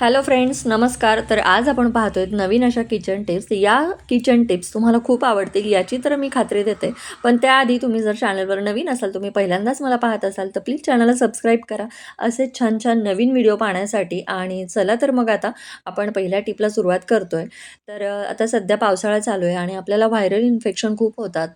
Hello friends नमस्कार. तर आज आपण पाहतोय नवीन अशा किचन टिप्स या किचन टिप्स तुम्हाला खूप आवडतील याची तर मी खात्री देते. पण त्याआधी तुम्ही जर चॅनलवर नवीन असाल तुम्ही पहिल्यांदाच मला पाहत असाल तर प्लीज चॅनलला सबस्क्राईब करा. असे छान छान नवीन व्हिडिओ पाहण्यासाठी. आणि चला तर मग आता आपण पहिल्या टिपला सुरुवात करतो आहे तर आता सध्या पावसाळा चालू आहे आणि आपल्याला व्हायरल इन्फेक्शन खूप होतात.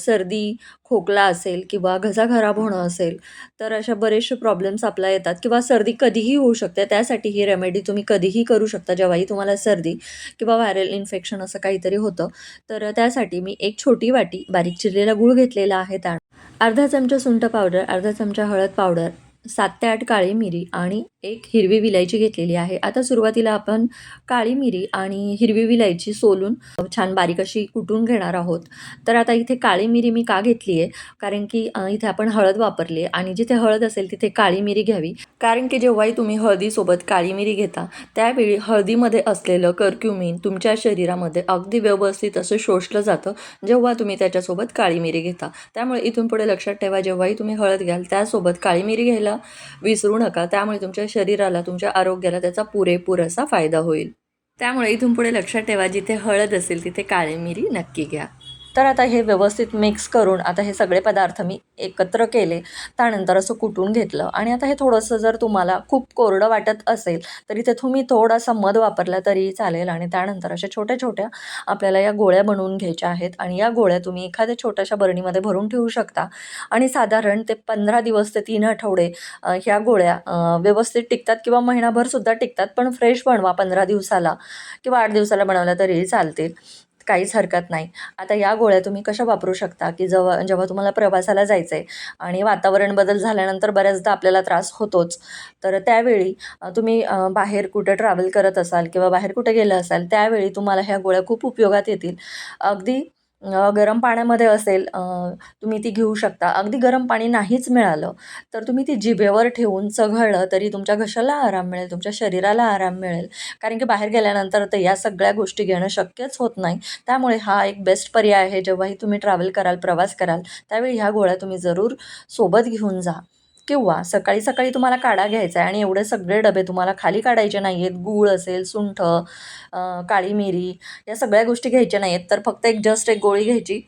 सर्दी खोकला असेल किंवा घसा खराब होणं असेल तर अशा बरेचसे प्रॉब्लेम्स आपल्या येतात. किंवा सर्दी कधीही होऊ शकते त्यासाठी ही रेमेडी तुम्ही कधीही करू शकता. जेव्हाही तुम्हाला सर्दी किंवा व्हायरल इन्फेक्शन असं काहीतरी होतं तर त्यासाठी मी एक छोटी वाटी बारीक चिरलेला गूळ घेतलेला आहे. त्या अर्धा चमचा सुंठ पावडर अर्धा चमचा हळद पावडर सात ते आठ काळी मिरी आणि एक हिरवी विलायची घेतलेली आहे. आता सुरुवातीला आपण काळी मिरी आणि हिरवी विलायची सोलून छान बारीक अशी कुटून घेणार आहोत. तर आता इथे काळी मिरी मी का घेतली आहे? कारण की इथे आपण हळद वापरली आहे आणि जिथे हळद असेल तिथे काळी मिरी घ्यावी. कारण की जेव्हाही तुम्ही हळदीसोबत काळी मिरी घेता त्यावेळी हळदीमध्ये असलेलं कर्क्युमिन तुमच्या शरीरामध्ये अगदी व्यवस्थित असं शोषलं जातं जेव्हा तुम्ही त्याच्यासोबत काळी मिरी घेता. त्यामुळे इथून पुढे लक्षात ठेवा जेव्हाही तुम्ही हळद घ्याल त्यासोबत काळी मिरी घ्यायला विसरू नका. त्यामुळे तुमच्या शरीराला तुमच्या आरोग्याला त्याचा पुरेपूर असा फायदा होईल. त्यामुळे इथून पुढे लक्षात ठेवा जिथे हळद असेल तिथे काळी मिरी नक्की घ्या. तर आता हे व्यवस्थित मिक्स करून आता हे सगळे पदार्थ मी एकत्र केले. त्यानंतर असं कुटून घेतलं. आणि आता हे थोडंसं जर तुम्हाला खूप कोरडं वाटत असेल तर इथे तुम्ही थोडासा मध वापरला तरी चालेल. आणि त्यानंतर अशा छोट्या छोट्या आपल्याला या गोळ्या बनवून घ्यायच्या आहेत. आणि या गोळ्या तुम्ही एखाद्या छोट्याशा बरणीमध्ये भरून ठेवू शकता. आणि साधारण ते पंधरा दिवस ते तीन आठवडे ह्या गोळ्या व्यवस्थित टिकतात किंवा महिनाभरसुद्धा टिकतात. पण फ्रेश बनवा पंधरा दिवसाला किंवा आठ दिवसाला बनवल्या तरीही चालतील. काहीच हरकत नाही. आता या गोळ्या तुम्ही कशा वापरू शकता? की जेव्हा जेव्हा तुम्हाला प्रवासाला जायचं आहे आणि वातावरण बदल झाल्यानंतर बऱ्याचदा आपल्याला त्रास होतोच. तर त्यावेळी तुम्ही बाहेर कुठं ट्रॅव्हल करत असाल किंवा बाहेर कुठे गेलं असाल त्यावेळी तुम्हाला ह्या गोळ्या खूप उपयोगात येतील. अगदी गरम पाण्यामध्ये असेल तुम्ही ती घेऊ शकता. अगदी गरम पाणी नाहीच मिळालं तर तुम्ही ती जिभेवर ठेवून चघळलं तरी तुमच्या घशाला आराम मिळेल तुमच्या शरीराला आराम मिळेल. कारण की बाहेर गेल्यानंतर तर या सगळ्या गोष्टी घेणं शक्यच होत नाही. त्यामुळे हा एक बेस्ट पर्याय आहे. जेव्हाही तुम्ही ट्रॅव्हल कराल प्रवास कराल त्यावेळी ह्या गोळ्या तुम्ही जरूर सोबत घेऊन जा. किंवा सकाळी सकाळी तुम्हाला काढा घ्यायचा आहे आणि एवढे सगळे डबे तुम्हाला खाली काढायचे नाही आहेत गूळ असेल सुंठ काळी मिरी या सगळ्या गोष्टी घ्यायच्या नाही आहेत तर फक्त एक जस्ट एक गोळी घ्यायची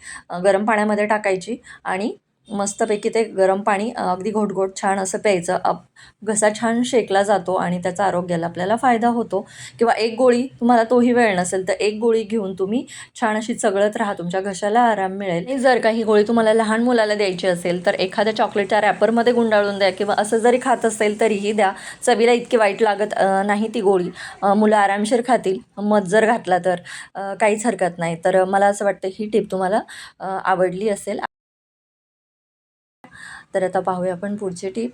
गरम पाण्यामध्ये टाकायची आणि मस्तपैकी ते गरम पाणी अगदी घोटघोट छान असं प्यायचं. अप घसा छान शेकला जातो आणि त्याचा आरोग्याला आपल्याला फायदा होतो. किंवा एक गोळी तुम्हाला तोही वेळ नसेल तर एक गोळी घेऊन तुम्ही छान अशी चगळत राहा. तुमच्या घशाला आराम मिळेल. जर काही गोळी तुम्हाला लहान मुलाला द्यायची असेल तर एखाद्या चॉकलेटच्या रॅपरमध्ये गुंडाळून द्या किंवा असं जरी खात असेल तरीही द्या. चवीला इतकी वाईट लागत नाही ती गोळी. मुलं आरामशीर खातील. मध जर घातला तर काहीच हरकत नाही. तर मला असं वाटतं ही टिप तुम्हाला आवडली असेल. तर आता पाहूया आपण पुढची टिप.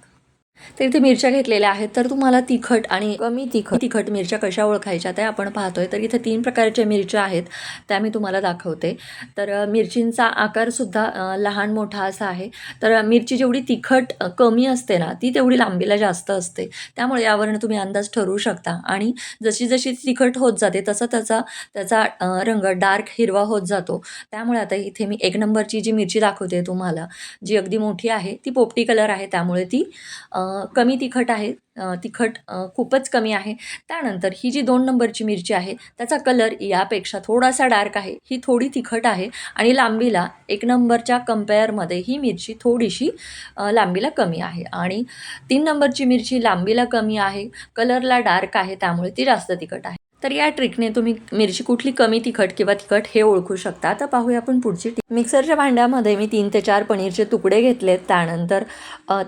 तर इथे मिरच्या घेतलेल्या आहेत. तर तुम्हाला तिखट आणि कमी तिखट तिखट मिरच्या कशा ओळखायच्या त्या आपण पाहतोय. तर इथे तीन प्रकारच्या मिरच्या आहेत त्या मी तुम्हाला दाखवते. तर मिरचींचा आकारसुद्धा लहान मोठा असा आहे. तर मिरची जेवढी तिखट कमी असते ना ती तेवढी लांबीला जास्त असते. त्यामुळे यावरनं तुम्ही अंदाज ठरवू शकता. आणि जशी जशी तिखट होत जाते तसं त्याचा त्याचा रंग डार्क हिरवा होत जातो. त्यामुळे आता इथे मी एक नंबरची जी मिरची दाखवते तुम्हाला जी अगदी मोठी आहे ती पोपटी कलर आहे. त्यामुळे ती कमी तिखट आहे. तिखट खूपच कमी आहे. त्यानंतर ही जी दोन नंबरची मिरची आहे त्याचा कलर यापेक्षा थोडासा डार्क आहे. ही थोडी तिखट आहे आणि लांबीला एक नंबरच्या कम्पेअरमध्ये ही मिरची थोडीशी लांबीला कमी आहे. आणि तीन नंबरची मिरची लांबीला कमी आहे कलरला डार्क आहे त्यामुळे ती जास्त तिखट आहे. तर या ट्रिकने तुम्ही मिरची कुठली कमी तिखट किंवा तिखट हे ओळखू शकता. तर पाहूया आपण पुढची टिप. मिक्सरच्या भांड्यामध्ये मी तीन ते चार पनीरचे तुकडे घेतलेत. त्यानंतर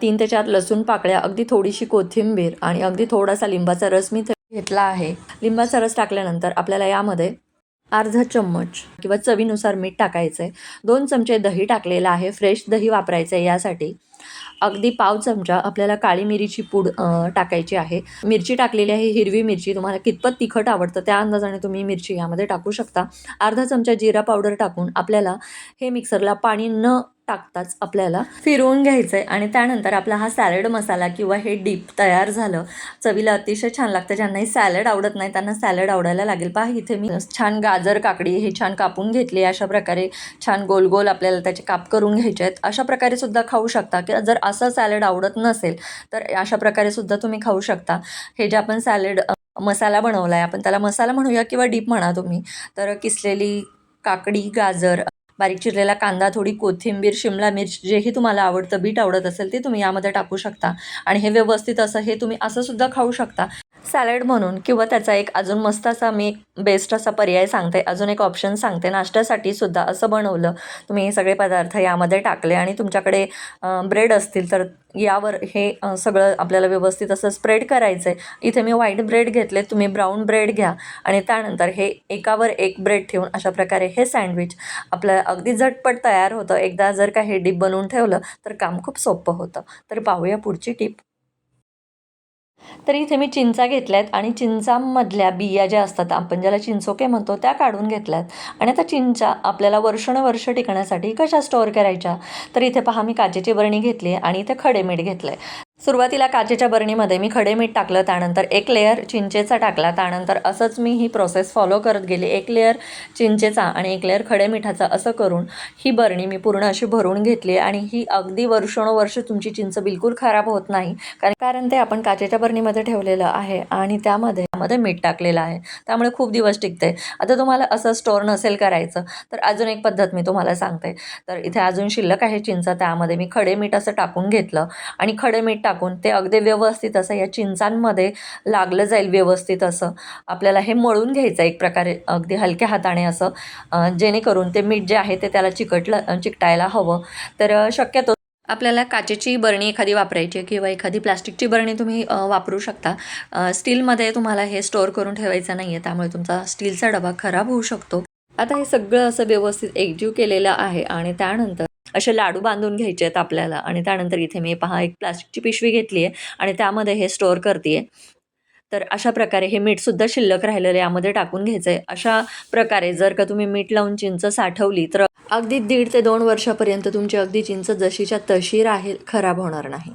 तीन ते चार लसूण पाकळ्या अगदी थोडीशी कोथिंबीर आणि अगदी थोडासा लिंबाचा रस मी घेतला आहे. लिंबाचा रस टाकल्यानंतर आपल्याला यामध्ये अर्धा चम्मच किंवा चवीनुसार मीठ टाकायचं आहे दोन चमचे दही टाकलेलं आहे. फ्रेश दही वापरायचं आहे यासाठी. अगदी पाव चमचा आपल्याला काळी मिरीची पूड टाकायची आहे. मिरची टाकलेली आहे हिरवी मिरची. तुम्हाला कितपत तिखट आवडतं त्या अंदाजाने तुम्ही मिरची यामध्ये टाकू शकता. अर्धा चमचा जिरा पावडर टाकून आपल्याला हे मिक्सरला पाणी न टाकताच आपल्याला फिरवून घ्यायचं आहे आणि त्यानंतर आपला हा सॅलड मसाला किंवा हे डीप तयार झालं चवीला अतिशय छान लागतं. ज्यांनाही सॅलड आवडत नाही त्यांना सॅलड आवडायला लागेल. पहा इथे मी छान गाजर काकडी हे छान कापून घेतली अशा प्रकारे छान गोल गोल आपल्याला त्याचे काप करून घ्यायचे आहेत. अशा प्रकारे सुद्धा खाऊ शकता. किंवा जर असं सॅलड आवडत नसेल तर अशा प्रकारे सुद्धा तुम्ही खाऊ शकता. हे जे आपण सॅलड मसाला बनवला आहे आपण त्याला मसाला म्हणूया किंवा डीप म्हणा तुम्ही तर किसलेली काकडी गाजर बारीक चिरलेला कांदा थोडी कोथिंबीर शिमला मिर्च जेही तुम्हाला आवडतं बीट आवडत असेल ते तुम्ही यामध्ये टाकू शकता. आणि हे व्यवस्थित असं हे तुम्ही असं सुद्धा खाऊ शकता. सॅलड म्हणून किंवा त्याचा एक अजून मस्त असा मी एक बेस्ट असा पर्याय सांगते अजून एक ऑप्शन सांगते नाश्त्यासाठी सुद्धा असं बनवलं. तुम्ही हे सगळे पदार्थ यामध्ये टाकले आणि तुमच्याकडे ब्रेड असतील तर यावर हे सगळं आपल्याला व्यवस्थित असं स्प्रेड करायचं आहे इथे मी व्हाईट ब्रेड घेतले तुम्ही ब्राऊन ब्रेड घ्या. आणि त्यानंतर हे एकावर एक ब्रेड ठेवून अशा प्रकारे हे सँडविच आपलं अगदी झटपट तयार होतं. एकदा जर का हे डीप बनवून ठेवलं तर काम खूप सोपं होतं. तर पाहूया पुढची टीप तर इथे मी चिंचा घेतल्यात आणि चिंचामधल्या बिया ज्या असतात आपण ज्याला चिंचोके म्हणतो त्या काढून घेतल्यात. आणि आता चिंचा आपल्याला वर्षानुवर्ष टिकण्यासाठी कशा स्टोअर करायच्या? तर इथे पहा मी काचेची बरणी घेतली आणि इथे खडे मीठ घेतलं आहे सुरुवातीला काचेच्या बरणीमध्ये मी खडे मीठ टाकलं त्यानंतर एक लेअर चिंचेचा टाकला त्यानंतर असंच मी ही प्रोसेस फॉलो करत गेली. एक लेअर चिंचेचा आणि एक लेअर खडे मिठाचा असं करून ही बरणी मी पूर्ण अशी भरून घेतली आणि ही अगदी वर्षानुवर्ष तुमची चिंच बिलकुल खराब होत नाही. कारण कारण ते आपण काचेच्या बरणीमध्ये ठेवलेलं आहे आणि त्यामध्ये त्यामध्ये मीठ टाकलेलं आहे. त्यामुळे खूप दिवस टिकते. आता तुम्हाला असं स्टोअर नसेल करायचं तर अजून एक पद्धत मी तुम्हाला सांगते. तर इथे अजून शिल्लक आहे चिंच त्यामध्ये मी खडे मीठ असं टाकून घेतलं आणि खडे मीठ टाकून ते अगदी व्यवस्थित असं या चिंचांमध्ये लागलं जाईल व्यवस्थित असं. आपल्याला हे मळून घ्यायचं एक प्रकारे अगदी हलक्या हाताने असं. जेणेकरून ते मीठ जे आहे ते त्याला चिकटलं चिकटायला हवं. तर शक्यतो आपल्याला काचेची बरणी एखादी वापरायची आहे किंवा एखादी प्लास्टिकची बरणी तुम्ही वापरू शकता. स्टीलमध्ये तुम्हाला हे स्टोअर करून ठेवायचं नाही आहे त्यामुळे तुमचा स्टीलचा डबा खराब होऊ शकतो. आता हे सगळं असं व्यवस्थित एकजीव केलेलं आहे आणि त्यानंतर असे लाडू बांधून घ्यायचे आहेत आपल्याला. आणि त्यानंतर इथे मी पहा एक प्लास्टिकची पिशवी घेतली आहे आणि त्यामध्ये हे स्टोअर करते तर अशा प्रकारे हे मीठसुद्धा शिल्लक राहिलेलं यामध्ये टाकून घ्यायचं आहे अशा प्रकारे जर का तुम्ही मीठ लावून चिंच साठवली तर अगदी दीड ते दोन वर्षापर्यंत तुमची अगदी चिंच जशीच्या तशी राहील खराब होणार नाही.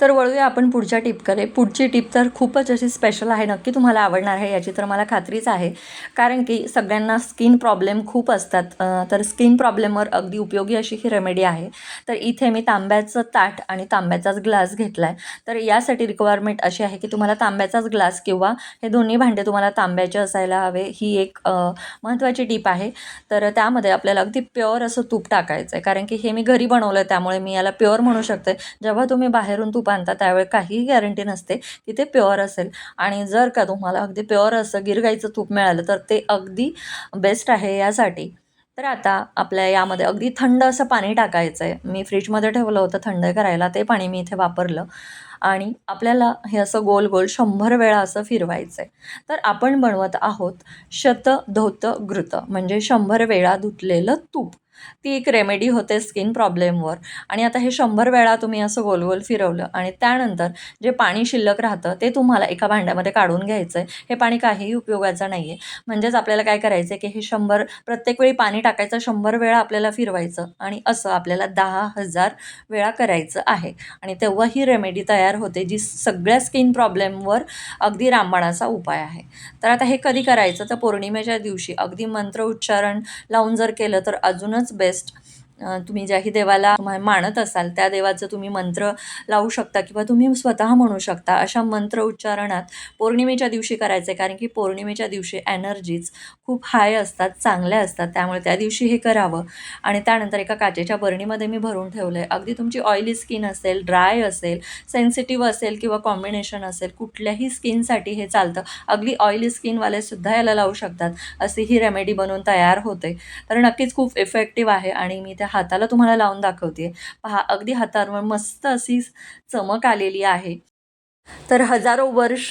तर वळूया आपण पुढच्या टिपकडे. पुढची टिप तर खूपच अशी स्पेशल आहे नक्की तुम्हाला आवडणार आहे याची तर मला खात्रीच आहे. कारण की सगळ्यांना स्किन प्रॉब्लेम खूप असतात. तर स्किन प्रॉब्लेमवर अगदी उपयोगी अशी ही रेमेडी आहे. तर इथे मी तांब्याचं ताट आणि तांब्याचाच ग्लास घेतला आहे तर यासाठी रिक्वायरमेंट अशी आहे की तुम्हाला तांब्याचाच ग्लास किंवा हे दोन्ही भांडे तुम्हाला तांब्याचे असायला हवे ही एक महत्त्वाची टीप आहे. तर त्यामध्ये आपल्याला अगदी प्युअर असं तूप टाकायचं आहे कारण की हे मी घरी बनवलं आहे त्यामुळे मी याला प्युअर म्हणू शकते. जेव्हा तुम्ही बाहेरून तूप आणता त्यावेळी काहीही गॅरंटी नसते की ते प्युअर असेल. आणि जर का तुम्हाला अगदी प्युअर असं गिरगाईचं तूप मिळालं तर ते अगदी बेस्ट आहे यासाठी. तर आता आपल्या यामध्ये अगदी थंड असं पाणी टाकायचं आहे मी फ्रीजमध्ये ठेवलं होतं थंड करायला ते पाणी मी इथे वापरलं. आणि आपल्याला हे असं गोल गोल शंभर वेळा असं फिरवायचं आहे तर आपण बनवत आहोत शत धोत घृत म्हणजे शंभर वेळा धुतलेलं तूप. ती एक रेमेडी होते स्किन प्रॉब्लेमवर आणि आता हे शंभर वेळा तुम्ही असं गोल गोल फिरवलं आणि त्यानंतर जे पाणी शिल्लक राहतं ते तुम्हाला एका भांड्यामध्ये काढून घ्यायचं आहे हे पाणी काहीही उपयोगाचं नाही आहे म्हणजेच आपल्याला काय करायचं आहे की हे शंभर प्रत्येक वेळी पाणी टाकायचं शंभर वेळा आपल्याला फिरवायचं आणि असं आपल्याला दहा हजार वेळा करायचं आहे. आणि तेव्हा ही रेमेडी तयार होते जी सगळ्या स्किन प्रॉब्लेमवर अगदी रामबाणाचा उपाय आहे. तर आता हे कधी करायचं? तर पौर्णिमेच्या दिवशी. अगदी मंत्र उच्चारण लावून जर केलं तर अजूनच बेस्ट तुम्ही ज्याही देवाला मा- मानत असाल त्या देवाचं तुम्ही मंत्र लावू शकता किंवा तुम्ही स्वतः म्हणू शकता. अशा मंत्र उच्चारणात पौर्णिमेच्या दिवशी करायचं आहे कारण की पौर्णिमेच्या दिवशी एनर्जीज खूप हाय असतात चांगल्या असतात. त्यामुळे त्या दिवशी हे करावं. आणि त्यानंतर एका काचेच्या बरणीमध्ये मी भरून ठेवलं आहे अगदी तुमची ऑइली स्किन असेल ड्राय असेल सेन्सिटिव्ह असेल किंवा कॉम्बिनेशन असेल कुठल्याही स्किनसाठी हे चालतं. अगदी ऑइली स्किनवाले सुद्धा याला लावू शकतात. अशी ही रेमेडी बनवून तयार होते. तर नक्कीच खूप इफेक्टिव्ह आहे आणि मी त्या हाताला तुम्हाला लावून दाखवते पहा अगदी हातावर मस्त अशी चमक आलेली आहे. तर हजारो वर्ष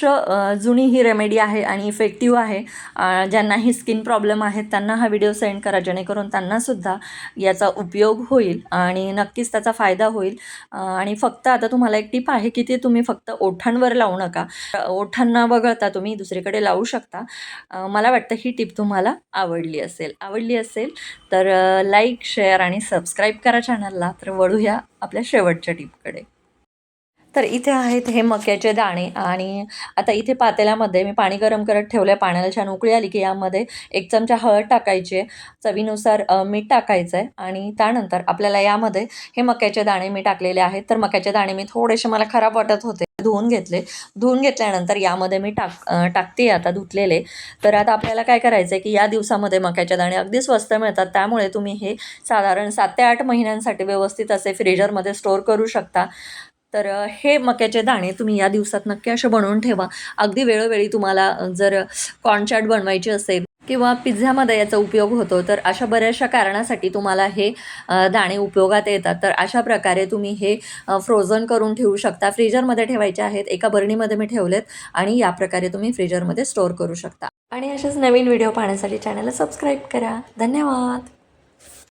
जुनी ही रेमेडी आहे आणि इफेक्टिव्ह आहे. ज्यांना ज्यांनाही स्किन प्रॉब्लेम आहेत त्यांना हा व्हिडिओ सेंड करा जेणेकरून त्यांनासुद्धा याचा उपयोग होईल आणि नक्कीच त्याचा फायदा होईल. आणि फक्त आता तुम्हाला एक टिप आहे की ते तुम्ही फक्त ओठांवर लावू नका. ओठांना वगळता तुम्ही दुसरीकडे लावू शकता. मला वाटतं ही टिप तुम्हाला आवडली असेल. आवडली असेल तर लाईक शेअर आणि सबस्क्राईब करा चॅनलला तर वळूया आपल्या शेवटच्या टिपकडे तर इथे आहेत हे मक्याचे दाणे आणि आता इथे पातेल्यामध्ये मी पाणी गरम करत ठेवलं आहे पाण्याला छान उकळी आली की यामध्ये एक चमचा हळद टाकायची आहे. चवीनुसार मीठ टाकायचं आहे आणि त्यानंतर आपल्याला यामध्ये हे मक्याचे दाणे मी टाकलेले आहेत. तर मक्याचे दाणे मी थोडेसे मला खराब वाटत होते. धुवून घेतले. धुवून घेतल्यानंतर यामध्ये मी टाक टाकते आता धुतलेले. तर आता आपल्याला काय करायचं आहे की या दिवसामध्ये मक्याचे दाणे अगदी स्वस्त मिळतात. त्यामुळे तुम्ही हे साधारण सात ते आठ महिन्यांसाठी व्यवस्थित असे फ्रीजरमध्ये स्टोअर करू शकता. तर हे मक्याचे दाणे तुम्ही या दिवसात नक्की असे बनवून ठेवा. अगदी वेळोवेळी तुम्हाला जर कॉर्नचाट बनवायची असेल किंवा पिझ्झामध्ये याचा उपयोग होतो तर अशा बऱ्याचशा कारणासाठी तुम्हाला हे दाणे उपयोगात येतात. तर अशा प्रकारे तुम्ही हे फ्रोझन करून ठेवू शकता. फ्रीजरमध्ये ठेवायचे आहेत एका बरणीमध्ये मी ठेवलेत आणि या प्रकारे तुम्ही फ्रीजरमध्ये स्टोअर करू शकता. आणि असेच नवीन व्हिडिओ पाहण्यासाठी चॅनलला सबस्क्राईब करा. धन्यवाद!